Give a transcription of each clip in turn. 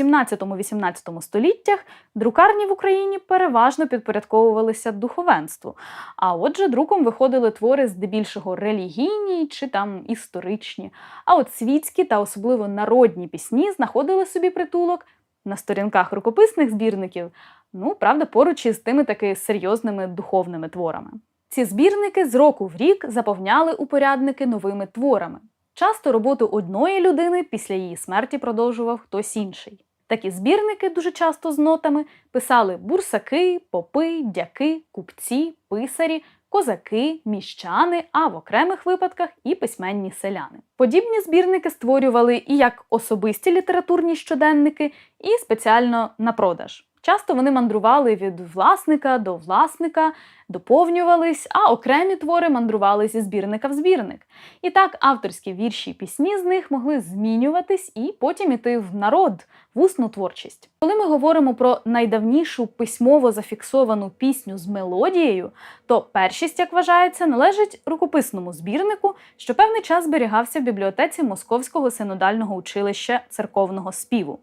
17-18 століттях друкарні в Україні переважно підпорядковувалися духовенству. А отже, друком виходили твори здебільшого релігійні чи там історичні. А от світські та особливо народні пісні знаходили собі притулок на сторінках рукописних збірників, ну, правда, поруч із тими таки серйозними духовними творами. Ці збірники з року в рік заповняли упорядники новими творами. Часто роботу одної людини після її смерті продовжував хтось інший. Такі збірники, дуже часто з нотами, писали бурсаки, попи, дяки, купці, писарі, козаки, міщани, а в окремих випадках і письменні селяни. Подібні збірники створювали і як особисті літературні щоденники, і спеціально на продаж. Часто вони мандрували від власника до власника, доповнювались, а окремі твори мандрували зі збірника в збірник. І так авторські вірші і пісні з них могли змінюватись і потім іти в народ, в усну творчість. Коли ми говоримо про найдавнішу письмово зафіксовану пісню з мелодією, то першість, як вважається, належить рукописному збірнику, що певний час зберігався в бібліотеці Московського синодального училища церковного співу.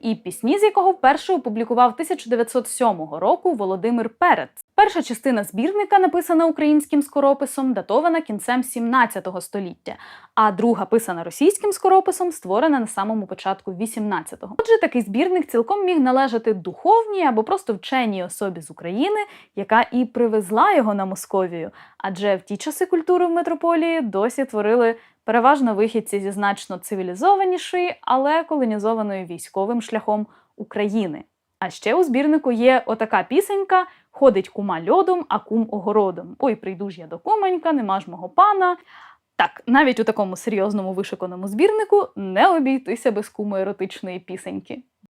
І пісні, з якого вперше опублікував 1907 року Володимир Перец. Перша частина збірника, написана українським скорописом, датована кінцем 17 століття, а друга, писана російським скорописом, створена на самому початку 18-го. Отже, такий збірник цілком міг належати духовній або просто вченій особі з України, яка і привезла його на Московію. Адже в ті часи культури в метрополії досі творили переважно вихідці зі значно цивілізованішої, але колонізованої військовим шляхом України. А ще у збірнику є отака пісенька Ходить кума льодом, а кум огородом. Ой, прийду ж я до кумонька, нема ж мого пана. Так, навіть у такому серйозному вишиканому збірнику не обійтися без кумоеротичної пісеньки.